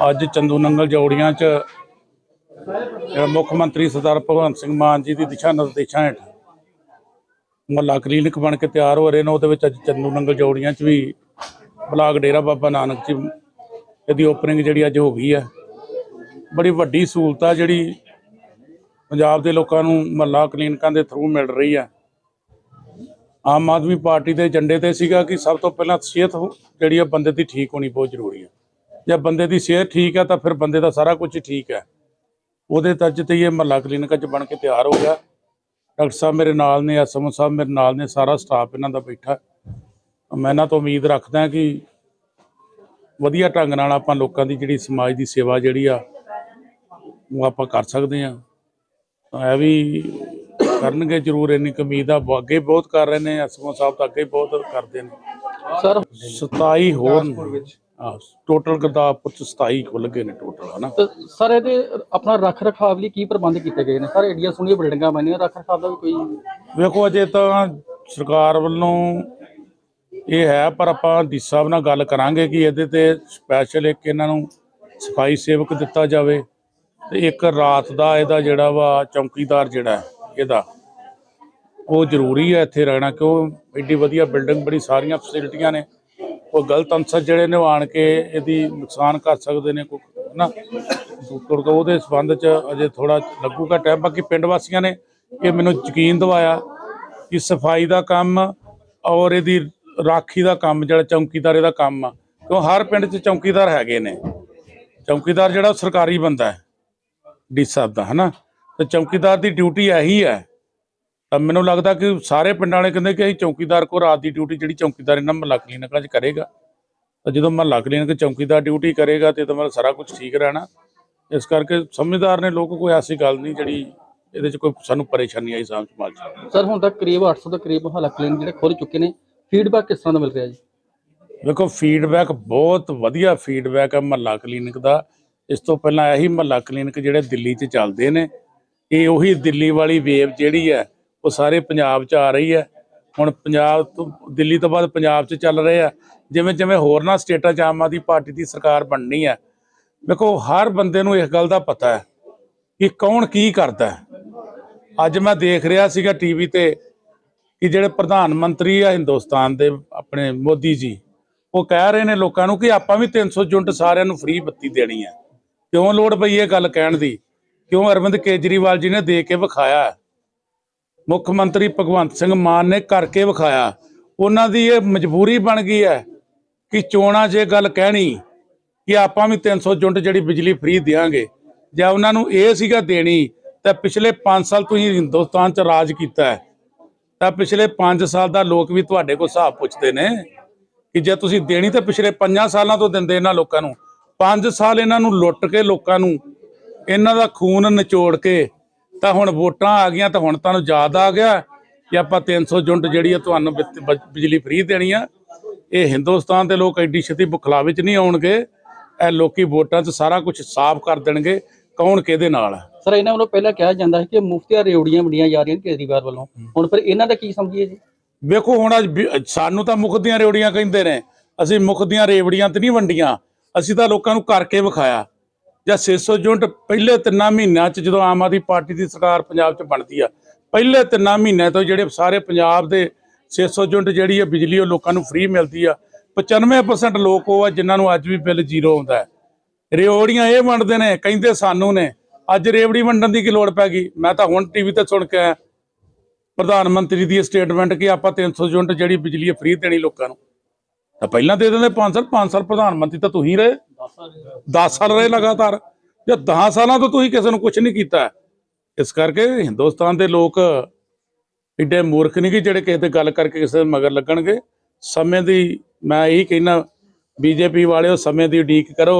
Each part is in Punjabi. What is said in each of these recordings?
ਅੱਜ ਚੰਦੂ ਨੰਗਲ ਜੌੜੀਆਂ 'ਚ ਮੁੱਖ ਮੰਤਰੀ ਸਰਦਾਰ ਭਗਵੰਤ ਸਿੰਘ ਮਾਨ ਜੀ ਦੀ ਦਿਸ਼ਾ ਨਿਰਦੇਸ਼ਾਂ ਹੇਠ ਮੁਹੱਲਾ ਕਲੀਨਿਕ ਬਣ ਕੇ ਤਿਆਰ ਹੋ ਰਹੇ ਨੇ, ਉਹਦੇ ਵਿੱਚ ਅੱਜ ਚੰਦੂ ਨੰਗਲ ਜੌੜੀਆਂ 'ਚ ਵੀ ਬਲਾਕ ਡੇਰਾ ਬਾਬਾ ਨਾਨਕ ਜੀ ਇਹਦੀ ਓਪਨਿੰਗ ਜਿਹੜੀ ਅੱਜ ਹੋ ਗਈ ਹੈ ਬੜੀ ਵੱਡੀ ਸਹੂਲਤ ਆ ਜਿਹੜੀ ਪੰਜਾਬ ਦੇ ਲੋਕਾਂ ਨੂੰ ਮੁਹੱਲਾ ਕਲੀਨਿਕਾਂ ਦੇ ਥਰੂ ਮਿਲ ਰਹੀ ਆ। ਆਮ ਆਦਮੀ ਪਾਰਟੀ ਦੇ ਏਜੰਡੇ ਤੇ ਸੀਗਾ ਕਿ ਸਭ ਤੋਂ ਪਹਿਲਾਂ ਸਿਹਤ ਜਿਹੜੀ ਆ ਬੰਦੇ ਦੀ ਠੀਕ ਹੋਣੀ ਬਹੁਤ ਜ਼ਰੂਰੀ ਹੈ ਜੇ ਬੰਦੇ ਦੀ ਸਿਹਤ ਠੀਕ ਹੈ ਤਾਂ ਫਿਰ ਬੰਦੇ ਦਾ ਸਾਰਾ ਕੁਝ ਠੀਕ ਹੈ ਉਹਦੇ ਤਰਜ ਤੇ ਇਹ ਮਹੱਲਾ ਕਲੀਨਿਕ ਅੱਜ ਬਣ ਕੇ ਤਿਆਰ ਹੋ ਗਿਆ। ਡਾਕਟਰ ਸਾਹਿਬ ਮੇਰੇ ਨਾਲ ਨੇ ਐਸਐਮਓ ਸਾਹਿਬ ਮੇਰੇ ਨਾਲ ਨੇ ਸਾਰਾ ਸਟਾਫ ਇਹਨਾਂ ਦਾ ਬੈਠਾ। ਮੈਂ ਇਹਨਾਂ ਤੋਂ ਉਮੀਦ ਰੱਖਦਾ ਕਿ ਵਧੀਆ ਢੰਗ ਨਾਲ ਆਪਾਂ ਲੋਕਾਂ ਦੀ ਜਿਹੜੀ ਸਮਾਜ ਦੀ ਸੇਵਾ ਜਿਹੜੀ ਆ ਉਹ ਆਪਾਂ ਕਰ ਸਕਦੇ ਆ ਇਹ ਵੀ ਕਰਨਗੇ ਜ਼ਰੂਰ ਇੰਨੀ ਉਮੀਦ ਆ। ਅੱਗੇ ਬਹੁਤ ਕਰ ਰਹੇ ਨੇ ਐਸਐਮਓ ਸਾਹਿਬ ਤਾਂ ਅੱਗੇ ਬਹੁਤ ਕਰਦੇ ਨੇ। ਸਰ 27 ਹੋਰ ਟੋਟਲ ਗੁਰਦਾਸਪੁਰ ਚ 27 ਖੁੱਲ ਗਏ ਨੇ ਟੋਟਲ ਹਨਾ? ਸਰ ਇਹਦੇ ਆਪਣਾ ਰੱਖ ਰਖਾਵ ਲਈ ਕੀ ਪ੍ਰਬੰਧ ਕੀਤੇ ਗਏ ਨੇ? ਸਰ ਏਡੀਆਂ ਸੋਹਣੀਆਂ ਬਿਲਡਿੰਗਾਂ ਬਣੀਆਂ ਰੱਖ ਰਖਾਵ ਦਾ ਵੀ ਕੋਈ ਵੇਖੋ ਅਜੇ ਤਾਂ ਸਰਕਾਰ ਵੱਲੋਂ ਇਹ ਹੈ ਪਰ ਆਪਾਂ ਡੀ ਸਾਹਿਬ ਨਾਲ ਗੱਲ ਕਰਾਂਗੇ ਕਿ ਇਹਦੇ ਤੇ ਸਪੈਸ਼ਲ ਇੱਕ ਇਹਨਾਂ ਨੂੰ ਸਫ਼ਾਈ ਸੇਵਕ ਦਿੱਤਾ ਜਾਵੇ ਤੇ ਇੱਕ ਰਾਤ ਦਾ ਇਹਦਾ ਜਿਹੜਾ ਵਾ ਚੌਕੀਦਾਰ ਜਿਹੜਾ ਇਹਦਾ ਉਹ ਜ਼ਰੂਰੀ ਹੈ ਇੱਥੇ ਰਹਿਣਾ ਕਿਉਂ? ਐਡੀ ਵਧੀਆ ਬਿਲਡਿੰਗ ਬੜੀ ਸਾਰੀਆਂ ਫੈਸਿਲਿਟੀਆਂ ਨੇ। ਉਹ ਗਲਤ ਅਨਸਰ ਜਿਹੜੇ ਨੇ ਆਣ ਕੇ ਇਹਦੀ ਨੁਕਸਾਨ ਕਰ ਸਕਦੇ ਨੇ ਕੋਈ ਨਾ ਤੁਰ ਉਹਦੇ ਸੰਬੰਧ ਚ ਅਜੇ ਥੋੜਾ ਲੱਗੂਗਾ ਟਾਈਮ ਬਾਕੀ ਪਿੰਡ ਵਾਸੀਆਂ ਨੇ ਇਹ ਮੈਨੂੰ ਯਕੀਨ ਦਿਵਾਇਆ ਕਿ ਸਫ਼ਾਈ ਦਾ ਕੰਮ ਔਰ ਇਹਦੀ ਰਾਖੀ ਦਾ ਕੰਮ, ਜਿਹੜਾ ਚੌਕੀਦਾਰ ਇਹਦਾ ਕੰਮ ਆ, ਕਿਉਂ ਹਰ ਪਿੰਡ 'ਚ ਚੌਕੀਦਾਰ ਹੈਗੇ ਨੇ। ਚੌਕੀਦਾਰ ਜਿਹੜਾ ਉਹ ਸਰਕਾਰੀ ਬੰਦਾ ਹੈ, ਡੀ ਸਾਹਿਬ ਦਾ, ਹਨਾ? ਤੇ ਚੌਕੀਦਾਰ ਦੀ ਡਿਊਟੀ ਇਹੀ ਹੈ ਮੈਨੂੰ ਲੱਗਦਾ ਕਿ ਸਾਰੇ ਪਿੰਡਾਂ ਵਾਲੇ ਕਹਿੰਦੇ ਕਿ ਅਸੀਂ ਚੌਕੀਦਾਰ ਕੋ ਰਾਤ ਦੀ ਡਿਊਟੀ ਜਿਹੜੀ ਚੌਕੀਦਾਰ ਇਹਨਾਂ ਮਹੱਲਾ ਕਲੀਨਿਕਾਂ 'ਚ ਕਰੇਗਾ। ਤਾਂ ਜਦੋਂ ਮਹੱਲਾ ਕਲੀਨਿਕ ਚੌਕੀਦਾਰ ਡਿਊਟੀ ਕਰੇਗਾ ਤੇ ਤਾਂ ਮਤਲਬ ਸਾਰਾ ਕੁਝ ਠੀਕ ਰਹਿਣਾ ਇਸ ਕਰਕੇ ਸਮਝਦਾਰ ਨੇ ਲੋਕ ਕੋਈ ਐਸੀ ਗੱਲ ਨਹੀਂ ਜਿਹੜੀ ਇਹਦੇ 'ਚ ਕੋਈ ਸਾਨੂੰ ਪਰੇਸ਼ਾਨੀ ਆਈ ਸਾਮ ਸਮਾਜ 'ਚ। ਸਰ ਹੁਣ ਤੱਕ ਕਰੀਬ 800 ਦੇ ਕਰੀਬ ਹਾਲਾ ਕਲੀਨ ਜਿਹੜੇ ਖੁੱਲ ਚੁੱਕੇ ਨੇ। ਫੀਡਬੈਕ ਕਿਸ ਤਰ੍ਹਾਂ ਦਾ ਮਿਲ ਰਿਹਾ ਜੀ? ਵੇਖੋ ਫੀਡਬੈਕ ਬਹੁਤ ਵਧੀਆ ਫੀਡਬੈਕ ਹੈ ਮਹੱਲਾ ਕਲੀਨਿਕ ਦਾ। ਇਸ ਤੋਂ ਪਹਿਲਾਂ ਇਹੀ ਮਹੱਲਾ ਕਲੀਨਿਕ ਜਿਹੜੇ ਦਿੱਲੀ 'ਚ ਚੱਲਦੇ ਨੇ ਇਹ ਉਹੀ ਦਿੱਲੀ ਵਾਲੀ ਵੇਵ ਜਿਹੜੀ ਹੈ ਉਹ ਸਾਰੇ ਪੰਜਾਬ 'ਚ ਆ ਰਹੀ ਹੈ। ਹੁਣ ਪੰਜਾਬ ਤੋਂ, ਦਿੱਲੀ ਤੋਂ ਬਾਅਦ ਪੰਜਾਬ 'ਚ ਚੱਲ ਰਹੇ ਆ। ਜਿਵੇਂ ਜਿਵੇਂ ਹੋਰਨਾਂ ਸਟੇਟਾਂ 'ਚ ਆਮ ਆਦਮੀ ਪਾਰਟੀ ਦੀ ਸਰਕਾਰ ਬਣਨੀ ਹੈ। ਦੇਖੋ, ਹਰ ਬੰਦੇ ਨੂੰ ਇਸ ਗੱਲ ਦਾ ਪਤਾ ਹੈ ਕਿ ਕੌਣ ਕੀ ਕਰਦਾ ਹੈ। ਅੱਜ ਮੈਂ ਦੇਖ ਰਿਹਾ ਸੀਗਾ ਟੀਵੀ ਤੇ ਕਿ ਜਿਹੜੇ ਪ੍ਰਧਾਨ ਮੰਤਰੀ ਆ ਹਿੰਦੁਸਤਾਨ ਦੇ ਆਪਣੇ ਮੋਦੀ ਜੀ, ਉਹ ਕਹਿ ਰਹੇ ਨੇ ਲੋਕਾਂ ਨੂੰ ਕਿ ਆਪਾਂ ਵੀ 300 ਯੂਨਿਟ ਸਾਰਿਆਂ ਨੂੰ ਫ੍ਰੀ ਬੱਤੀ ਦੇਣੀ ਹੈ। ਕਿਉਂ ਲੋੜ ਪਈ ਇਹ ਗੱਲ ਕਹਿਣ ਦੀ? ਕਿਉਂ ਅਰਵਿੰਦ ਕੇਜਰੀਵਾਲ ਜੀ ਨੇ ਦੇ ਕੇ ਵਿਖਾਇਆ ਮੁੱਖ ਮੰਤਰੀ ਭਗਵੰਤ ਸਿੰਘ ਮਾਨ ਨੇ ਕਰਕੇ ਵਿਖਾਇਆ। ਉਹਨਾਂ ਦੀ ਇਹ ਮਜਬੂਰੀ ਬਣ ਗਈ ਹੈ ਕਿ ਚੋਣਾਂ 'ਚ ਇਹ ਗੱਲ ਕਹਿਣੀ ਕਿ ਆਪਾਂ ਵੀ 300 ਯੂਨਿਟ ਜਿਹੜੀ ਬਿਜਲੀ ਫ੍ਰੀ ਦੇਵਾਂਗੇ ਜੇ ਉਹਨਾਂ ਨੂੰ ਇਹ ਸੀਗਾ ਦੇਣੀ, ਤਾਂ ਪਿਛਲੇ 5 ਸਾਲ ਤੁਸੀਂ ਹਿੰਦੁਸਤਾਨ 'ਚ ਰਾਜ ਕੀਤਾ ਹੈ। ਤਾਂ ਪਿਛਲੇ 5 ਸਾਲ ਦਾ ਲੋਕ ਵੀ ਤੁਹਾਡੇ ਕੋਲ ਹਿਸਾਬ ਪੁੱਛਦੇ ਨੇ ਕਿ ਜੇ ਤੁਸੀਂ ਦੇਣੀ ਤਾਂ ਪਿਛਲੇ 5 ਸਾਲਾਂ ਤੋਂ ਦਿੰਦੇ ਇਹਨਾਂ ਲੋਕਾਂ ਨੂੰ। 5 ਸਾਲ ਇਹਨਾਂ ਨੂੰ ਲੁੱਟ ਕੇ ਲੋਕਾਂ ਨੂੰ, ਇਹਨਾਂ ਦਾ ਖੂਨ ਨਿਚੋੜ ਕੇ ਤਾਂ ਹੁਣ ਵੋਟਾਂ ਆ ਗਈਆਂ ਤਾਂ ਹੁਣ ਤੁਹਾਨੂੰ ਯਾਦ ਆ ਗਿਆ ਕਿ ਆਪਾਂ 300 ਯੂਨਿਟ ਜਿਹੜੀ ਆ ਤੁਹਾਨੂੰ ਬਿਜਲੀ ਫ੍ਰੀ ਦੇਣੀ ਆ। ਇਹ ਹਿੰਦੁਸਤਾਨ ਦੇ ਲੋਕ ਐਡੀ ਛੇਤੀ ਬੁਖਲਾਵੇ 'ਚ ਨਹੀਂ ਆਉਣਗੇ। ਇਹ ਲੋਕੀ ਵੋਟਾਂ 'ਚ ਸਾਰਾ ਕੁਝ ਸਾਫ਼ ਕਰ ਦੇਣਗੇ। ਕੌਣ ਕਿਹਦੇ ਨਾਲ ਹੈ ਸਰ ਇਹਨਾਂ ਵੱਲੋਂ ਪਹਿਲਾਂ ਕਿਹਾ ਜਾਂਦਾ ਸੀ ਕਿ ਮੁਫਤੀਆਂ ਰੇਵੜੀਆਂ ਵੰਡੀਆਂ ਜਾ ਰਹੀਆਂ ਕੇਜਰੀਵਾਲ ਵੱਲੋਂ। ਹੁਣ ਫਿਰ ਇਹਨਾਂ ਦਾ ਕੀ ਸਮਝੀਏ ਜੀ? ਵੇਖੋ ਹੁਣ ਅੱਜ ਸਾਨੂੰ ਤਾਂ ਮੁੱਖ ਦੀਆਂ ਰੇਵੜੀਆਂ ਕਹਿੰਦੇ ਨੇ। ਅਸੀਂ ਮੁੱਖ ਦੀਆਂ ਰੇਵੜੀਆਂ ਤੇ ਨਹੀਂ ਵੰਡੀਆਂ। ਅਸੀਂ ਤਾਂ ਲੋਕਾਂ ਨੂੰ ਕਰਕੇ ਵਿਖਾਇਆ। ਜਾਂ 600 ਯੂਨਿਟ ਪਹਿਲੇ ਤਿੰਨਾਂ ਮਹੀਨਿਆਂ 'ਚ ਜਦੋਂ ਆਮ ਆਦਮੀ ਪਾਰਟੀ ਦੀ ਸਰਕਾਰ ਪੰਜਾਬ 'ਚ ਬਣਦੀ ਆ, ਪਹਿਲੇ ਤਿੰਨਾਂ ਮਹੀਨਿਆਂ ਤੋਂ ਜਿਹੜੇ ਸਾਰੇ ਪੰਜਾਬ ਦੇ 600 ਯੂਨਿਟ ਜਿਹੜੀ ਹੈ ਬਿਜਲੀ ਉਹ ਲੋਕਾਂ ਨੂੰ ਫ੍ਰੀ ਮਿਲਦੀ ਆ। 95% ਲੋਕ ਉਹ ਆ ਜਿਨ੍ਹਾਂ ਨੂੰ ਅੱਜ ਵੀ ਬਿੱਲ ਜ਼ੀਰੋ ਆਉਂਦਾ ਹੈ। ਰੇਵੜੀਆਂ ਇਹ ਵੰਡਦੇ ਨੇ, ਕਹਿੰਦੇ ਸਾਨੂੰ ਨੇ, ਅੱਜ ਰੇਵੜੀ ਵੰਡਣ ਦੀ ਕੀ ਲੋੜ ਪੈ ਗਈ? ਮੈਂ ਤਾਂ ਹੁਣ ਟੀਵੀ ਤੇ ਸੁਣ ਕੇ ਆਇਆ। ਪ੍ਰਧਾਨ ਮੰਤਰੀ ਦੀ ਸਟੇਟਮੈਂਟ ਕਿ ਆਪਾਂ 300 ਯੂਨਿਟ ਜਿਹੜੀ ਬਿਜਲੀ ਫ੍ਰੀ ਦੇਣੀ ਲੋਕਾਂ ਨੂੰ। ਤਾਂ ਪਹਿਲਾਂ ਦੇ ਦਿੰਦੇ 5 ਸਾਲ 5 ਸਾਲ ਪ੍ਰਧਾਨ ਮੰਤਰੀ ਤਾਂ ਤੁਸੀਂ ਰਹੇ। 10 ਸਾਲ ਰਹੇ। ਲਗਾਤਾਰ। ਜੇ 10 ਸਾਲਾਂ ਤੋਂ ਤੁਸੀਂ ਕਿਸੇ ਨੂੰ ਕੁਝ ਨਹੀਂ ਕੀਤਾ। ਇਸ ਕਰਕੇ ਹਿੰਦੁਸਤਾਨ ਦੇ ਲੋਕ ਏਡੇ ਮੂਰਖ ਨਹੀਂ ਕਿ ਜਿਹੜੇ ਕਿਸੇ ਤੇ ਗੱਲ ਕਰਕੇ ਕਿਸੇ ਦੇ ਮਗਰ ਲੱਗਣਗੇ। ਸਮੇਂ ਦੀ ਮੈਂ ਇਹੀ ਕਹਿਣਾ ਬੀਜੇਪੀ ਵਾਲਿਓ ਸਮੇਂ ਦੀ ਉਡੀਕ ਕਰੋ।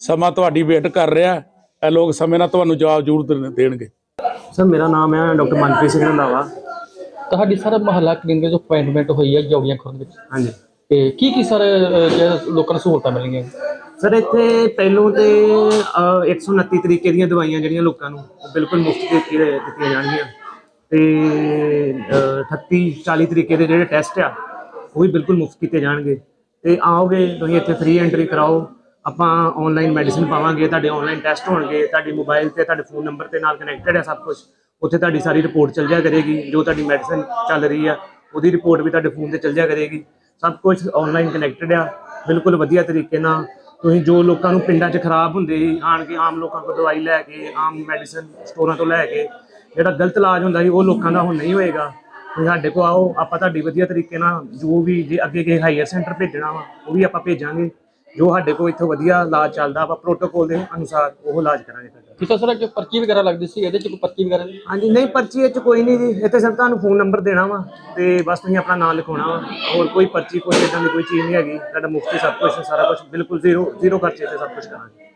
ਸਮਾਂ ਤੁਹਾਡੀ ਵੇਟ ਕਰ ਰਿਹਾ। ਇਹ ਲੋਕ ਸਮੇਂ ਨਾਲ ਤੁਹਾਨੂੰ ਜਵਾਬ ਜ਼ਰੂਰ ਦੇਣਗੇ। ਸਰ ਮੇਰਾ ਨਾਮ ਹੈ ਡਾਕਟਰ ਮਨਪ੍ਰੀਤ ਸਿੰਘ ਰੰਧਾਵਾ। ਤੁਹਾਡੀ ਸਰ ਮਹੱਲਾ ਕਲੀਨਿਕ ਵਿੱਚ ਅਪਾਇੰਟਮੈਂਟ ਹੋਈ ਹੈ ਜੌੜੀਆਂ ਖੁਰਦ ਵਿੱਚ। ਹਾਂਜੀ। ਤੇ ਕੀ ਕੀ ਸਰ ਲੋਕਾਂ ਨੂੰ ਸਹੂਲਤਾਂ ਮਿਲੀਆਂ? ਸਰ ਇੱਥੇ ਪਹਿਲੋਂ ਤੇ ਅਹ, 129 ਤਰੀਕੇ ਦੀਆਂ ਦਵਾਈਆਂ ਜਿਹੜੀਆਂ ਲੋਕਾਂ ਨੂੰ ਉਹ ਬਿਲਕੁਲ ਮੁਫਤ ਦਿੱਤੀ ਦਿੱਤੀਆਂ ਜਾਣਗੀਆਂ। ਤੇ ਅਹ, 38 40 ਤਰੀਕੇ ਦੇ ਜਿਹੜੇ ਟੈਸਟ ਆ ਉਹ ਵੀ ਬਿਲਕੁਲ ਮੁਫਤ ਕੀਤੇ ਜਾਣਗੇ। ਤੇ ਆਓਗੇ ਤੁਸੀਂ ਇੱਥੇ ਫ੍ਰੀ ਐਂਟਰੀ ਕਰਾਓ। ਆਪਾਂ ਆਨਲਾਈਨ ਮੈਡੀਸਿਨ ਪਾਵਾਂਗੇ ਤੁਹਾਡੇ ਆਨਲਾਈਨ ਟੈਸਟ ਹੋਣਗੇ ਤੁਹਾਡੇ ਮੋਬਾਈਲ ਤੇ ਤੁਹਾਡੇ ਫੋਨ ਨੰਬਰ ਤੇ ਨਾਲ ਕਨੈਕਟਡ ਹੈ ਸਭ ਕੁਝ ਉੱਥੇ ਤੁਹਾਡੀ ਸਾਰੀ ਰਿਪੋਰਟ ਚੱਲ ਜਾਇਆ ਕਰੇਗੀ ਜੋ ਤੁਹਾਡੀ ਮੈਡੀਸਿਨ ਚੱਲ ਰਹੀ ਆ ਉਹਦੀ ਰਿਪੋਰਟ ਵੀ ਤੁਹਾਡੇ ਫੋਨ ਤੇ ਚੱਲ ਜਾਇਆ ਕਰੇਗੀ। ਸਭ ਕੁਝ ਆਨਲਾਈਨ ਕਨੈਕਟਡ ਆ। ਬਿਲਕੁਲ ਵਧੀਆ ਤਰੀਕੇ ਨਾਲ ਤੁਸੀਂ ਜੋ ਲੋਕਾਂ ਨੂੰ ਪਿੰਡਾਂ 'ਚ ਖਰਾਬ ਹੁੰਦੇ ਸੀ, ਆਣ ਕੇ ਆਮ ਲੋਕਾਂ ਕੋਲ ਦਵਾਈ ਲੈ ਕੇ, ਆਮ ਮੈਡੀਸਨ ਸਟੋਰਾਂ ਤੋਂ ਲੈ ਕੇ, ਜਿਹੜਾ ਗਲਤ ਇਲਾਜ ਹੁੰਦਾ ਸੀ, ਉਹ ਲੋਕਾਂ ਦਾ ਹੁਣ ਨਹੀਂ ਹੋਏਗਾ। ਤੁਸੀਂ ਸਾਡੇ ਕੋਲ ਆਓ, ਆਪਾਂ ਤੁਹਾਡੀ ਵਧੀਆ ਤਰੀਕੇ ਨਾਲ ਜੋ ਵੀ ਜੇ ਅੱਗੇ ਕਿਸੇ ਹਾਇਰ ਸੈਂਟਰ ਭੇਜਣਾ ਵਾ, ਉਹ ਵੀ ਆਪਾਂ ਭੇਜਾਂਗੇ। ਜੋ ਸਾਡੇ ਕੋਲ ਇੱਥੋਂ ਵਧੀਆ ਇਲਾਜ ਚੱਲਦਾ ਆਪਾਂ ਪ੍ਰੋਟੋਕੋਲ ਦੇ ਅਨੁਸਾਰ ਉਹ ਇਲਾਜ ਕਰਾਂਗੇ ਤੁਹਾਡਾ ਠੀਕ ਹੈ ਸਰ ਜੋ ਪਰਚੀ ਵਗੈਰਾ ਲੱਗਦੀ ਸੀ ਇਹਦੇ ਚ ਕੋਈ ਪਰਚੀ ਵਗੈਰਾ ਨਹੀਂ? ਹਾਂਜੀ ਨਹੀਂ ਪਰਚੀ ਇਹ ਚ ਕੋਈ ਨਹੀਂ ਜੀ। ਇੱਥੇ ਸਿਰਫ ਤੁਹਾਨੂੰ ਫੋਨ ਨੰਬਰ ਦੇਣਾ ਵਾ ਤੇ ਬਸ ਤੁਸੀਂ ਆਪਣਾ ਨਾਮ ਲਿਖਾਉਣਾ ਵਾ। ਹੋਰ ਕੋਈ ਪਰਚੀ ਕੋਈ ਇਦਾਂ ਦੀ ਕੋਈ ਚੀਜ਼ ਨਹੀਂ ਹੈਗੀ। ਤੁਹਾਡਾ ਮੁਫਤ ਹੀ ਸਭ ਕੁਝ ਸਾਰਾ ਕੁਝ ਬਿਲਕੁਲ ਜ਼ੀਰੋ ਜ਼ੀਰੋ ਖਰਚੇ ਤੇ ਸਭ ਕੁਝ ਕਰਾਂਗੇ।